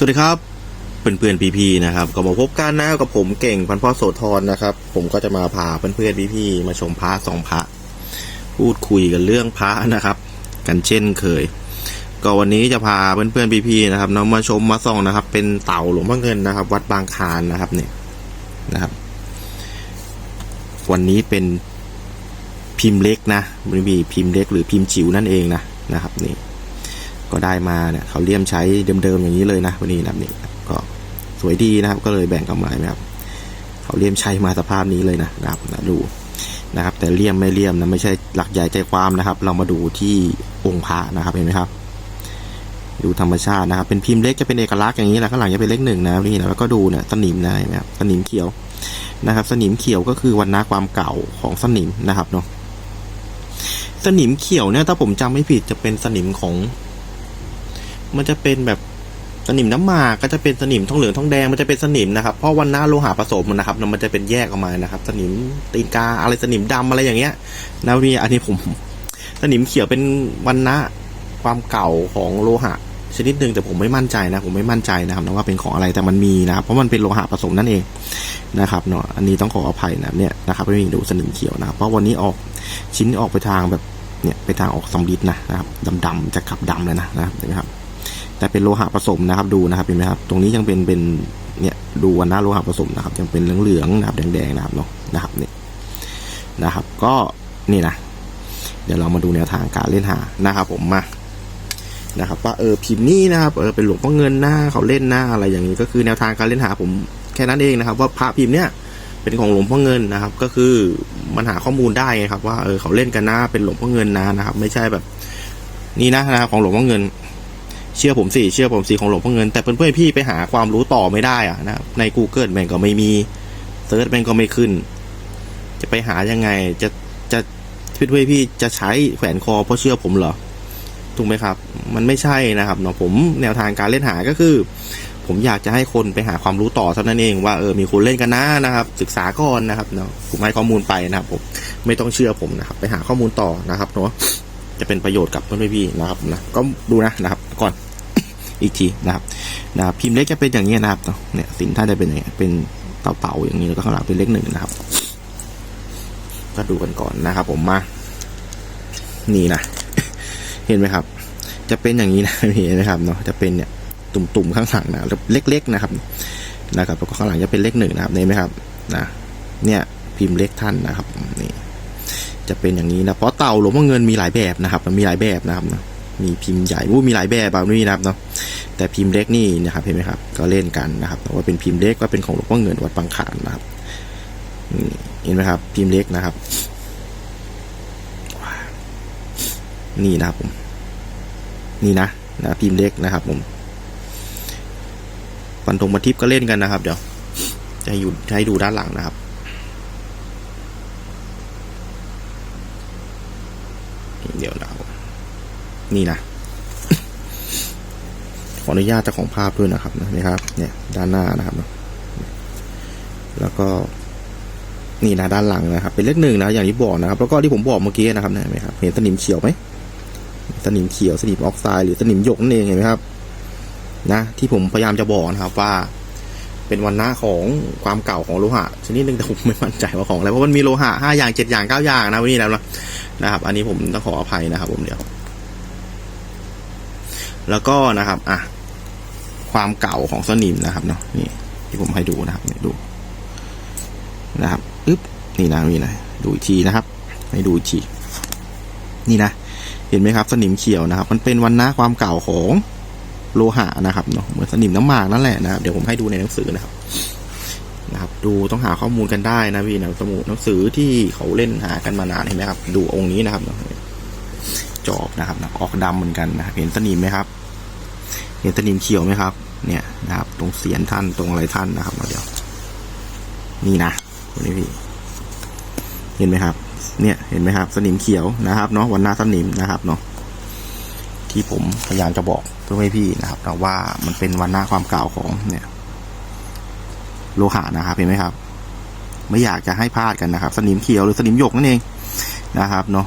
สวัสดีครับเพื่อนเพื่อนๆพี่ๆนะครับก็มาพบกันนะกับผมเก่งพันพ่อโสธรนะครับ ผมก็จะมาพาเพื่อนเพื่อนๆพี่ๆมาชมพระสองพระ พูดคุยกันเรื่องพระนะครับ กันเช่นเคย ก็วันนี้จะพาเพื่อนเพื่อนๆพี่ๆนะครับน้องมาชมมาส่องนะครับ เป็นเต่าหลวงพ่อเงินนะครับ วัดบางคานนะครับเนี่ยนะครับ วันนี้เป็นพิมพ์เล็กนะไม่มีพิมพ์เล็กหรือพิมพ์จิ๋วนั่นเองนะนะครับนี่ ก็ได้มาเนี่ยเขาเลี่ยมใช้เดิมๆอย่างนี้เลยนะวันนี้นะครับนี่ก็สวยดีนะครับ ก็เลยแบ่งกำไรนะครับ เขาเลี่ยมใช้มาสภาพนี้เลยนะนะครับนะดูนะครับ แต่เลี่ยมไม่เลี่ยมนะไม่ใช่หลักใหญ่ใจความนะครับ เรามาดูที่องค์พระนะครับเห็นไหมครับดูธรรมชาตินะครับ เป็นพิมพ์เล็กจะเป็นเอกลักษณ์อย่างนี้แหละข้างหลังจะเป็นเลขหนึ่งนะครับนี่นะแล้วก็ดูเนี่ยสนิมนะเห็นไหมครับสนิมเขียวนะครับ สนิมเขียวก็คือวันนะความเก่าของสนิมนะครับเนาะสนิมเขียวเนี่ยถ้าผมจำไม่ผิดจะเป็นสนิมของ มันจะเป็นแบบสนิมน้ำหมากก็จะเป็นสนิมทองเหลืองทองแดงมันจะเป็นสนิมนะครับเพราะวันหน้าโลหะผสมนะครับมันจะเป็นแยกออกมานะครับ สนิมตีนกาอะไรสนิมดำอะไรอย่างเงี้ยนะนี่อันนี้ผม สนิมเขียวเป็นวันนะความเก่าของโลหะ ชนิดหนึ่งแต่ผมไม่มั่นใจนะ ผมไม่มั่นใจนะครับนะว่าเป็นของอะไรแต่มันมีนะครับ เพราะมันเป็นโลหะผสมนั่นเองนะครับเนาะอันนี้ต้องขออภัยนะเนี่ยนะครับไม่มีดูสนิมเขียวนะครับเพราะวันนี้ออกชิ้นออกไปทางแบบเนี่ยไปทางออกสำลิดนะนะครับดำๆจะขับดำเลยนะนะครับเห็นไหมครับ แต่เป็นโลหะผสมนะครับดูนะครับเห็นไหมครับ ตรงนี้ยังเป็นเป็นเนี่ยดูวันหน้าโลหะผสมนะครับ ยังเป็นเหลืองๆนะครับแดงๆนะครับเนาะนะครับเนี่ยนะครับ ก็นี่นะเดี๋ยวเรามาดูแนวทางการเล่นหานะครับ ผมมานะครับว่าเออพิมพ์นี้นะครับเออเป็นหลวงพ่อเงินหน้าเขาเล่นหน้าอะไรอย่างนี้ก็คือแนวทางการเล่นหาผมแค่นั้นเองนะครับ ว่าพระพิมพ์เนี่ยเป็นของหลวงพ่อเงินนะครับ ก็คือมันหาข้อมูลได้ไงครับ ว่าเออเขาเล่นกันหน้าเป็นหลวงพ่อเงินนะนะครับ ไม่ใช่แบบ นี่นะนะครับของหลวงพ่อเงิน เชื่อผมสิเชื่อผมสิของหลวงพ่อเงิน แต่เพื่อนๆพี่ไปหาความรู้ต่อไม่ได้อะนะใน Google แม่งก็ไม่มีเซิร์ชแม่งก็ไม่ขึ้น จะไปหายังไงจะจะเพื่อนๆพี่จะใช้แขวนคอเพราะเชื่อผมเหรอถูกไหมครับ มันไม่ใช่นะครับเนาะผมแนวทางการเล่นหาก็คือ ผมอยากจะให้คนไปหาความรู้ต่อเท่านั้นเองว่าเออมีคนเล่นกันนะนะครับ ศึกษาก่อนนะครับเนาะผมให้ข้อมูลไปนะครับผมไม่ต้องเชื่อผมนะครับ ไปหาข้อมูลต่อนะครับเนาะจะเป็นประโยชน์กับเพื่อนพี่นะครับนะก็ดูนะนะครับก่อน อีกทีนะครับนะครับพิมพ์เล็กจะเป็นอย่างนี้นะครับเนี่ยสินท่านจะเป็นอย่างนี้เป็นเต่าๆอย่างนี้แล้วก็ข้างหลังเป็นเลขหนึ่งนะครับ ก็ดูกันก่อนนะครับ ผมมา นี่นะเห็นไหมครับ จะเป็นอย่างนี้นะเห็นไหมครับเนาะจะเป็นเนี่ยตุ่มๆข้างหลังนะเล็ก ๆนะครับนะครับแล้วก็ข้างหลังจะเป็นเลขหนึ่งนะครับเห็นไหมครับนะเนี่ยพิมพ์เล็กท่านนะครับนี่จะเป็นอย่างนี้นะเพราะเต่าหลวงพ่อเงินมีหลายแบบนะครับ มันมีหลายแบบนะครับเนาะ มีพิมพ์ใหญ่วู้มีหลายแบบแบบนี้นะครับเนาะแต่พิมพ์เล็กนี่นะครับเห็นไหมครับ ก็เล่นกันนะครับว่าเป็นพิมพ์เล็กว่าเป็นของหลวงพ่อเงินวัดบางขานนะครับเห็นไหมครับ พิมพ์เล็กนะครับ นี่นะครับผม นี่นะนะพิมพ์เล็กนะครับผมฟันธงมาทิพย์ก็เล่นกันนะครับ เดี๋ยวจะให้อยู่ให้ดูด้านหลังนะครับเดี๋ยวเรา นี่นะขออนุญาตเจ้าของภาพด้วยนะครับนะนี่ครับ เนี่ย ด้านหน้านะครับ แล้วก็นี่นะด้านหลังนะครับ เป็นเลขหนึ่งนะอย่างที่บอกนะครับ แล้วก็ที่ผมบอกเมื่อกี้นะครับเห็นไหมครับเห็นสนิมเขียวไหมสนิมเขียวสนิมออกไซด์หรือสนิมหยกนั่นเองเห็นไหมครับ นะที่ผมพยายามจะบอกนะครับว่าเป็นวันหน้าของความเก่าของโลหะชนิดหนึ่งแต่ผมไม่มั่นใจว่าของอะไรเพราะมันมีโลหะห้าอย่างเจ็ดอย่างเก้าอย่างนะวันนี้แล้วนะนะครับ อันนี้ผมต้องขออภัยนะครับ ผมเดี๋ยว แล้วก็นะครับอะความเก่าของสนิมนะครับเนาะนี่ที่ผมให้ดูนะครับนี่ดูนะครับอึ๊บนี่นะนี่นะดูอีกทีนะครับ ให้ดูอีกทีนี่นะเห็นไหมครับ สนิมเขียวนะครับ มันเป็นวันน้าความเก่าของโลหะนะครับเนาะเหมือนสนิมน้ำหมากนั่นแหละนะครับเดี๋ยวผมให้ดูในหนังสือนะครับนะครับ ดูต้องหาข้อมูลกันได้นะพี่นะสมุดหนังสือที่เขาเล่นหากันมานานเห็นไหมครับ ดูองค์นี้นะครับเนาะจอบนะครับออกดำเหมือนกันนะเห็นสนิมไหมครับ เห็นสนิมเขียวไหมครับ เนี่ยนะครับ ตรงเสียนท่านตรงอะไรท่านนะครับเดี๋ยว นี่นะคนนี้พี่ เห็นไหมครับ เนี่ยเห็นไหมครับ สนิมเขียวนะครับเนาะวันหน้าสนิมนะครับเนาะที่ผมพยายามจะบอกเพื่อให้พี่นะครับว่ามันเป็นวันหน้าความเก่าของเนี่ย โลหะนะครับเห็นไหมครับ ไม่อยากจะให้พลาดกันนะครับ สนิมเขียวหรือสนิมหยกนั่นเองนะครับเนาะ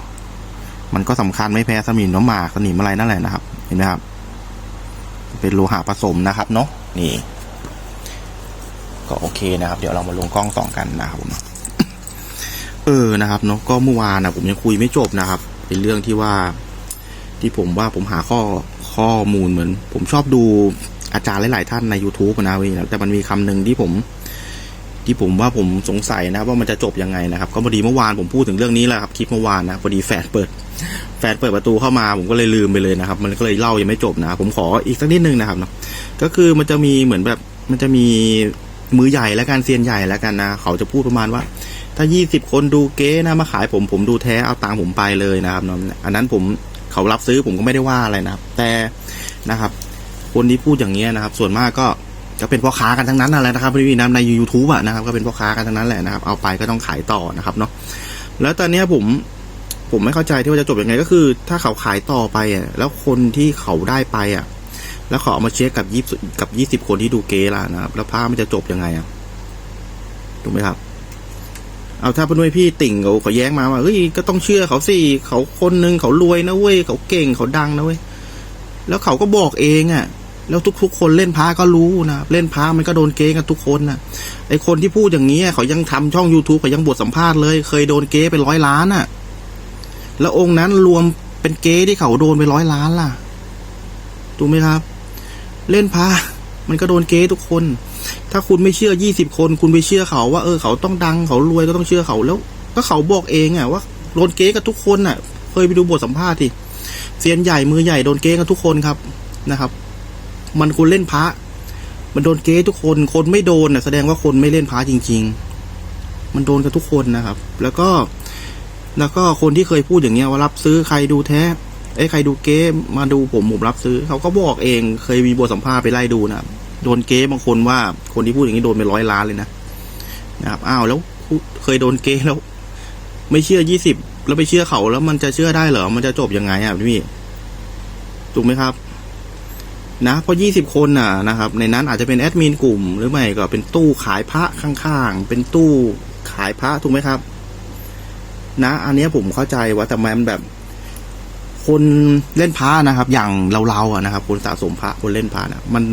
มันก็สำคัญไม่แพ้สนิมน้ำหมากสนิมอะไรนั่นแหละนะครับ เห็นไหมครับ เป็นโลหะผสมนะครับเนาะนี่ ก็โอเคนะครับ เดี๋ยวเรามาลงกล้องต่อกันนะครับผมเออนะครับเนาะก็เมื่อวานนะผมยังคุยไม่จบนะครับ เป็นเรื่องที่ว่า ที่ผมว่าผมหาข้อข้อมูลเหมือน ผมชอบดูอาจารย์หลาย ๆ ท่านใน YouTube นะเว้ยแต่มันมีคำหนึ่งที่ผม ที่ผมว่าผมสงสัยนะว่ามันจะจบยังไงนะครับ ก็พอดีเมื่อวานผมพูดถึงเรื่องนี้แหละครับคลิปเมื่อวานนะพอดีแฟนเปิด แฟนเปิดประตูเข้ามา ผมก็เลยลืมไปเลยนะครับ มันก็เลยเล่ายังไม่จบนะผมขออีกสักนิดนึงนะครับเนาะก็คือมันจะมีเหมือนแบบมันจะมีมือใหญ่และการเซียนใหญ่แล้วกันนะเขาจะพูดประมาณว่า ถ้า 20 คนดูเก๊นะมาขายผมผมดูแท้เอาตังค์ผมไปเลยนะครับเนาะอันนั้นผมเขารับซื้อผมก็ไม่ได้ว่าอะไรนะครับแต่นะครับ คนที่พูดอย่างเงี้ยนะครับ ส่วนมากก็ จะเป็นพ่อค้ากันทั้งนั้นนั่นแหละนะครับพี่นะใน YouTube อะนะครับก็เป็นพ่อค้ากันทั้งนั้นแหละนะครับเอาไปก็ต้องขายต่อนะครับเนาะแล้วตอนนี้ผมผมไม่เข้าใจที่ว่าจะจบยังไงก็คือ ถ้าเขาขายต่อไปอะแล้วคนที่เขาได้ไปอะ แล้วเขาเอามาเช็คกับยี่กับยี่สิบคนที่ดูเกล่ะนะครับแล้วภาพมันจะจบยังไงอะถูกไหมครับ เอาถ้าเป็นด้ยพี่ติ่งเขาเขาแย้งมาว่าเฮ้ยก็ต้องเชื่อเขาสิเขาคนหนึ่งเขารวยนะเว้ยเขาเก่งเขาดังนะเว้ยแล้วเขาก็บอกเองอะ แล้วทุก ๆ คนเล่นพาก็รู้นะเล่นพามันก็โดนเก๊กันทุกคนนะไอคนที่พูดอย่างนี้เขายังทำช่อง youtube เขายังบทสัมภาษณ์เลย เคยโดนเก๊ไปร้อยล้านอะ แล้วองค์นั้นรวมเป็นเก๊ที่เขาโดนไปร้อยล้านล่ะถูกไหมครับ เล่นพามันก็โดนเก๊ทุกคน ถ้าคุณไม่เชื่อยี่สิบคน คุณไปเชื่อเขาว่าเออเขาต้องดังเขารวยก็ต้องเชื่อเขาแล้ว ก็เขาบอกเองอะว่าโดนเก๊กับทุกคนน่ะ เคยไปดูบทสัมภาษณ์ทีเซียนใหญ่มือใหญ่โดนเก๊กันทุกคนครับนะครับ มันคุณเล่นพระ มันโดนเก๊ทุกคน คนไม่โดนน่ะแสดงว่าคนไม่เล่นพระจริง ๆ มันโดนกันทุกคนนะครับ แล้วก็ แล้วก็คนที่เคยพูดอย่างเงี้ยว่ารับซื้อใครดูแท้ไอ้ใครดูเก๊มาดูผมผมรับซื้อ เขาก็บอกเองเคยมีบทสัมภาษณ์ไปไล่ดูนะโดนเก๊บางคนว่าคนที่พูดอย่างนี้โดนไปร้อยล้านเลยนะนะครับอ้าวแล้วเคยโดนเก๊แล้ว ไม่เชื่อยี่สิบแล้วไปเชื่อเขาแล้วมันจะเชื่อได้เหรอมันจะจบยังไงอะพี่ถูกไหมครับ นะเพราะยี่สิบคนน่ะนะครับ ในนั้นอาจจะเป็นแอดมินกลุ่ม หรือไม่ก็เป็นตู้ขายพระข้างๆ เป็นตู้ขายพระถูกไหมครับ นะ อันนี้ผมเข้าใจว่าแต่มันแบบ คนเล่นพระนะครับ อย่างเราๆอะนะครับ คนสะสมพระคนเล่นพระนะมัน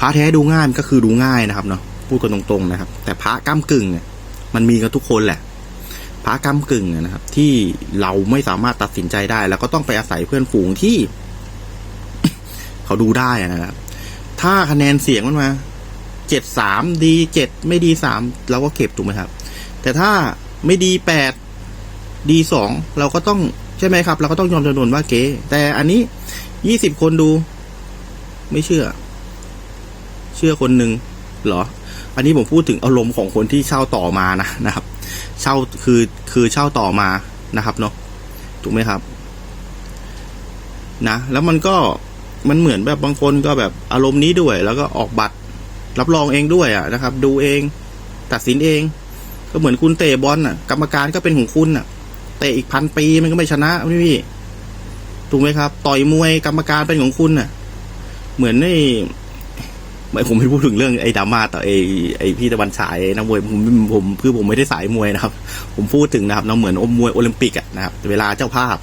พระแท้ดูง่ายมันก็คือดูง่ายนะครับเนาะพูดกันตรงๆนะครับ แต่พระก้ามกึ่งเนี่ยมันมีกันทุกคนแหละพระก้ามกึ่งนะครับ ที่เราไม่สามารถตัดสินใจได้ แล้วก็ต้องไปอาศัยเพื่อนฝูงที่ เขาดูได้นะครับ ถ้าคะแนนเสียงมันมาเจ็ดสามดีเจ็ดไม่ดีสามเราก็เก็บถูกไหมครับ แต่ถ้าไม่ดีแปดดีสองเราก็ต้องใช่ไหมครับ เราก็ต้องยอมจำนวนว่าเก๋แต่อันนี้ยี่สิบคนดู ไม่เชื่อ เชื่อคนหนึ่งเหรอ อันนี้ผมพูดถึงอารมณ์ของคนที่เช่าต่อมานะนะครับ เช่าคือคือเช่าต่อมานะครับเนาะถูกไหมครับ นะ แล้วมันก็ มันเหมือนแบบบางคนก็แบบอารมณ์นี้ด้วย แล้วก็ออกบัตร รับรองเองด้วยอะนะครับ ดูเอง ตัดสินเอง ก็เหมือนคุณเตะบอลน่ะ กรรมการก็เป็นของคุณน่ะเตะอีกพันปีมันก็ไม่ชนะพี่พี่ถูกไหมครับ ต่อยมวยกรรมการเป็นของคุณน่ะ เหมือนในไม่ผมไม่พูดถึงเรื่องไอ้ดราม่าต่อไอ้ไอ้พี่ตะวันฉายนักมวยผมผมคือผมไม่ได้สายมวยนะครับ ผมพูดถึงนะครับเราเหมือนอมมวยโอลิมปิกอะนะครับ เวลาเจ้าภาพ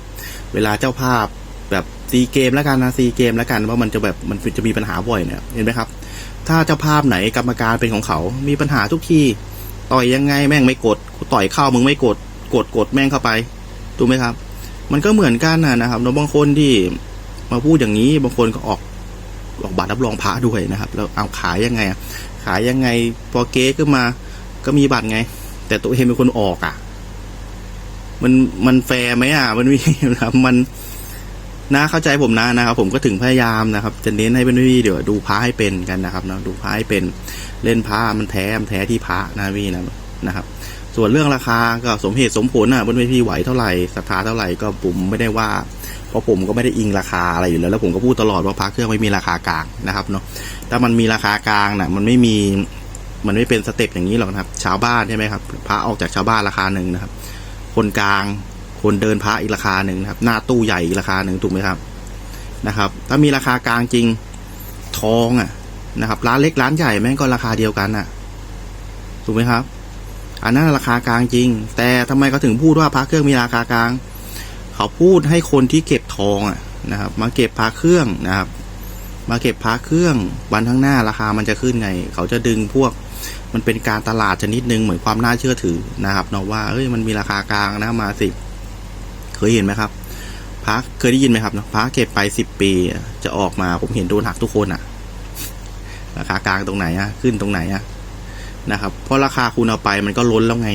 เวลาเจ้าภาพ ซีเกมแล้วกันนะซีเกมแล้วกันว่ามันจะแบบมันจะมีปัญหาบ่อยเนี่ยเห็นไหมครับ ถ้าเจ้าภาพไหนกรรมการเป็นของเขามีปัญหาทุกทีต่อยยังไงแม่งไม่กดกูต่อยเข้ามึงไม่กดกดกดแม่งเข้าไปถูกไหมครับ มันก็เหมือนกันนะนะครับแล้วบางคนที่มาพูดอย่างนี้บางคนก็ออกออกบัตรรับรองพระด้วยนะครับ แล้วเอาขายยังไงอะขายยังไงพอเก๊ขึ้นมาก็มีบัตรไง แต่ตัวเองเป็นคนออกอะ มันมันแฟร์ไหมอะ มันมีนะครับมัน นะเข้าใจผมนะนะครับ ผมก็ถึงพยายามนะครับ จะเน้นให้เป็นพี่เดี๋ยวดูพระให้เป็นกันนะครับเนาะดูพระให้เป็นเล่นพระมันแท้มันแท้ที่พระนะพี่นะนะครับ ส่วนเรื่องราคาก็สมเหตุสมผลอะบนเวทีไหวเท่าไหร่ศรัทธาเท่าไหร่ก็ผมไม่ได้ว่าเพราะผมก็ไม่ได้อิงราคาอะไรอยู่แล้วแล้วผมก็พูดตลอดว่าพระเครื่องไม่มีราคากลางนะครับเนาะถ้ามันมีราคากลางน่ะ มันไม่มีมันไม่เป็นสเต็ปอย่างนี้หรอกนะครับ ชาวบ้านใช่ไหมครับพระออกจากชาวบ้านราคาหนึ่งนะครับ คนกลาง คนเดินพระอีกราคาหนึ่งครับ หน้าตู้ใหญ่อีกราคาหนึ่งถูกไหมครับนะครับ ถ้ามีราคากลางจริงทองอะนะครับ ร้านเล็กร้านใหญ่แม่งก็ราคาเดียวกันอะ ถูกไหมครับ อันนั้นราคากลางจริง แต่ทำไมเขาถึงพูดว่าพระเครื่องมีราคากลาง เขาพูดให้คนที่เก็บทองอะนะครับ มาเก็บพระเครื่องนะครับ มาเก็บพระเครื่องวันข้างหน้าราคามันจะขึ้นไง เขาจะดึงพวกมันเป็นการตลาดชนิดหนึ่งเหมือนความน่าเชื่อถือนะครับเนาะว่าเอ้ยมันมีราคากลางนะมาสิ เคยเห็นไหมครับพระเคยได้ยินไหมครับเนาะพระเก็บไปสิบปี จะออกมาผมเห็นโดนหักทุกคนอะราคากลางตรงไหนอะขึ้นตรงไหนอะนะครับ เพราะราคาคุณเอาไปมันก็ล้นแล้วไง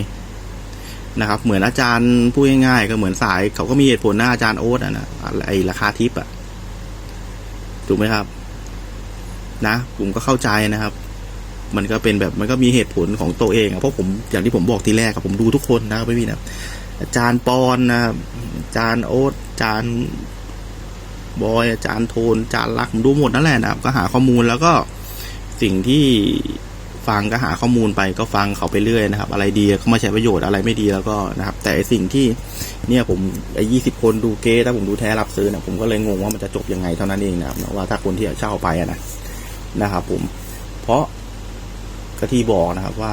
นะครับ เหมือนอาจารย์พูดง่ายๆก็เหมือนสาย เขาก็มีเหตุผลนะอาจารย์โอ๊ตอะนะไอราคาทิปอะถูกไหมครับ นะผมก็เข้าใจนะครับ มันก็เป็นแบบมันก็มีเหตุผลของตัวเองอะเพราะผมอย่างที่ผมบอกทีแรกอะผมดูทุกคนนะครับไม่มีนะ อาจารย์ปอนนะครับอาจารย์โอ๊ตอาจารย์บอยอาจารย์โทนอาจารย์รักผมดูหมดนั่นแหละนะครับ ก็หาข้อมูลแล้วก็สิ่งที่ฟังก็หาข้อมูลไปก็ฟังเขาไปเรื่อยนะครับ อะไรดีก็มาใช้ประโยชน์อะไรไม่ดีแล้วก็นะครับ แต่สิ่งที่เนี่ยผมไอ้ยี่สิบคนดูเก๊ถ้าผมดูแท้รับซื้อนะผมก็เลยงงว่ามันจะจบยังไงเท่านั้นเองนะครับว่าถ้าคนที่จะเช่าไปนะนะครับ ผม เพราะกะที่บอกนะครับว่า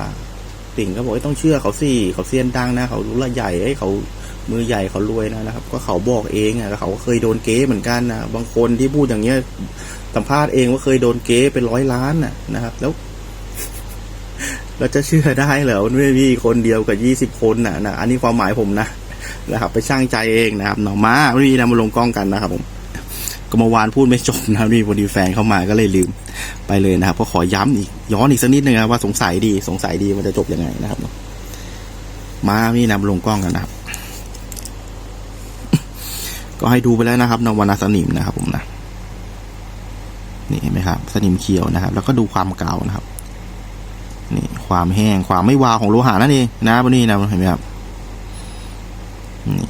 สิ่งก็บอกต้องเชื่อเขาสิเขาเซียนดังนะ เขารู้ละใหญ่ไอ้เขามือใหญ่เขารวยนะนะครับ ก็เขาบอกเองอะเขาเคยโดนเก๊เหมือนกันนะบางคนที่พูดอย่างเงี้ยสัมภาษณ์เองว่าเคยโดนเก๊เป็นร้อยล้านน่ะนะครับ แล้วเราจะเชื่อได้เหรอมันไม่มีคนเดียวกับยี่สิบคนน่ะนะอันนี้ความหมายผมนะนะครับ ไปช่างใจเองนะครับหน่อมาไม่มีนะมาลงกล้องกันนะครับผม ก็เมื่อวานพูดไม่จบนะครับนี่พอดีแฟนเข้ามาก็เลยลืมไปเลยนะครับ ก็ขอย้ำอีกย้อนอีกสักนิดนึงนะว่าสงสัยดีสงสัยดีมันจะจบยังไงนะครับมานี่นะมาลงกล้องกันนะครับ ก็ให้ดูไปแล้วนะครับนวนาสนิมนะครับ ผมนะนี่เห็นไหมครับ สนิมเขียวนะครับ แล้วก็ดูความเก่านะครับ นี่ความแห้งความไม่วาวของโลหะนั่นเองนะวันนี้นะเห็นไหมครับนี่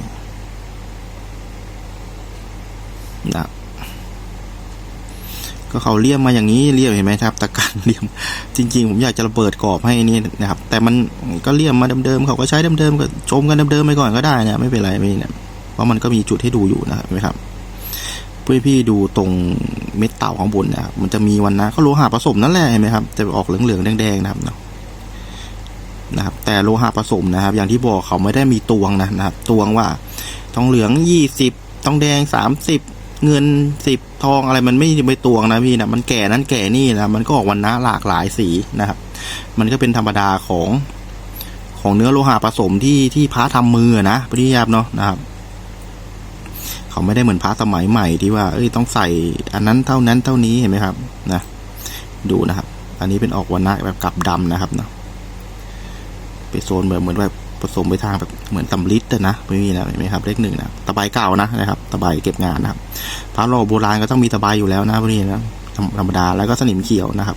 นะ ก็เขาเลี่ยมมาอย่างนี้เลี่ยมเห็นไหมครับตะการเลี่ยมจริง ๆ ผมอยากจะระเบิดกรอบให้นี่นะครับ แต่มันก็เลี่ยมมาเดิมๆเขาก็ใช้เดิมๆก็ชมกันเดิมๆไปก่อนก็ได้นะไม่เป็นไรไม่เนี่ยเพราะมันก็มีจุดให้ดูอยู่นะครับเห็นไหมครับเพื่อพี่ดูตรงเม็ดเต่าข้างบนนะครับมันจะมีวันนะก็โลหะผสมนั่นแหละเห็นไหมครับจะออกเหลืองๆแดงๆนะครับนะนะครับ แต่โลหะผสมนะครับ อย่างที่บอกเขาไม่ได้มีตวงนะนะครับ ตวงว่าทองเหลืองยี่สิบทองแดงสามสิบ เงินสิบทองอะไรมันไม่ไม่ตวงนะพี่นะมันแก่นั้นแก่นี่นะมันก็ออกวันนะหลากหลายสีนะครับ มันก็เป็นธรรมดาของของเนื้อโลหะผสมที่ที่พระทำมือนะพี่ยาบเนาะนะครับเขาไม่ได้เหมือนพระสมัยใหม่ที่ว่า เอ้ยต้องใส่อันนั้นเท่านั้นเท่านี้เห็นไหมครับ นะ ดูนะครับ อันนี้เป็นออกวันนะแบบกลับดำนะครับเนาะไปโซนแบบเหมือนแบบ ผสมไปทางแบบเหมือนตำลิดอะนะไม่มีนะเห็นไหมครับเลขหนึ่งนะตะไบเก่านะนะครับตะไบเก็บงานนะครับพระโลโบราณก็ต้องมีตะไบอยู่แล้วนะพวกนี้นะธรรมธรรมดาแล้วก็สนิมเขียวนะครับ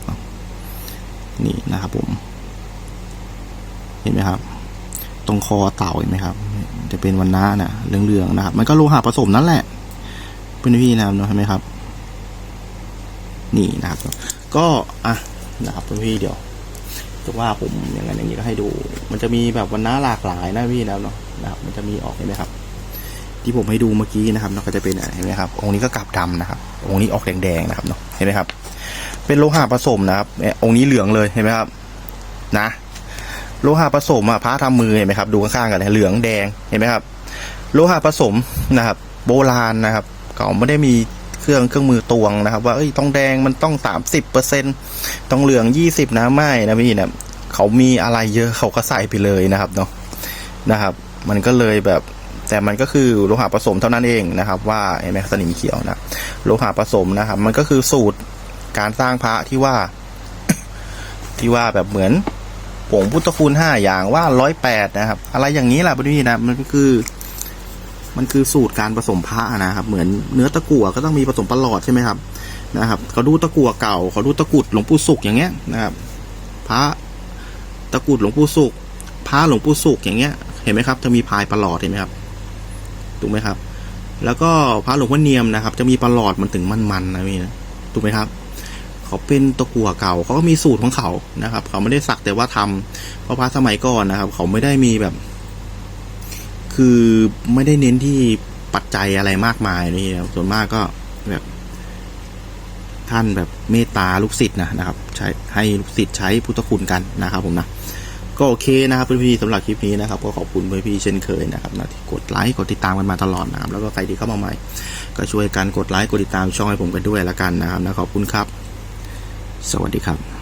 นี่นะครับผม เห็นไหมครับ ตรงคอเต่าเห็นไหมครับ จะเป็นวันน้านะเหลืองๆนะครับ มันก็โลหะผสมนั่นแหละเป็นพี่นะครับเห็นไหมครับ นี่นะครับ ก็อะนะครับพี่เดี๋ยว ว่าผมอย่างนั้นอย่างนี้ก็ให้ดู มันจะมีแบบวันน้าหลากหลายนะพี่นะเนาะนะครับ มันจะมีออกเห็นไหมครับ ที่ผมให้ดูเมื่อกี้นะครับเนาะก็จะเป็นเห็นไหมครับ องค์นี้ก็กลับดำนะครับ องค์นี้ออกแดงๆนะครับเนาะเห็นไหมครับ เป็นโลหะผสมนะครับองค์นี้เหลืองเลยเห็นไหมครับ นะโลหะผสมอะพระทำมือเห็นไหมครับ ดูข้างๆกันเลยเหลืองแดงเห็นไหมครับ โลหะผสมนะครับ โบราณนะครับ เขาไม่ได้มี เครื่องเครื่องมือตวงนะครับ ว่าเอ้ยต้องแดงมันต้องสามสิบเปอร์เซ็นต้องเหลืองยี่สิบนะไม่นะพี่เนะเขามีอะไรเยอะเขาก็ใส่ไปเลยนะครับเนาะนะครับ มันก็เลยแบบแต่มันก็คือโลหะผสมเท่านั้นเองนะครับ ว่าเห็นไหมสนิมเขียวนะโลหะผสมนะครับ มันก็คือสูตรการสร้างพระที่ว่า ที่ว่าแบบเหมือนผงพุทธคุณห้าอย่างว่าร้อยแปดนะครับ อะไรอย่างนี้แหละพี่นะมันก็คือ มันคือสูตรการผสมพระนะครับ เหมือนเนื้อตะกั่วก็ต้องมีผสมประหลอดใช่ไหมครับนะครับเขาดูตะกั่วเก่าเขาดูตะกุดหลวงปู่สุกอย่างเงี้ยนะครับพระตะกุดหลวงปู่สุกพระหลวงปู่สุกอย่างเงี้ย เห็นไหมครับ จะมีพายประหลอดเห็นไหมครับถูกไหมครับ แล้วก็พระหลวงพ่อเนียมนะครับ จะมีประหลอดมันถึงมันๆนะพี่นะถูกไหมครับเขาเป็นตะกั่วเก่าเขาก็มีสูตรของเขานะครับ เขาไม่ได้สักแต่ว่าทำเพราะพระสมัยก่อนนะครับ เขาไม่ได้มีแบบ คือไม่ได้เน้นที่ปัจจัยอะไรมากมายนี่นะส่วนมากก็แบบ ท่านแบบเมตตาลูกศิษย์นะนะครับ ใช้ให้ลูกศิษย์ใช้พุทธคุณกันนะครับ ผมนะก็โอเคนะครับเพื่อนพี่สำหรับคลิปนี้นะครับ ก็ขอบคุณเพื่อนพี่เช่นเคยนะครับนะที่กดไลค์กดติดตามกันมาตลอดนะครับแล้วก็ใครที่เข้ามาใหม่ ก็ช่วยกันกดไลค์กดติดตามช่องให้ผมกันด้วยละกันนะครับนะขอบคุณครับ สวัสดีครับ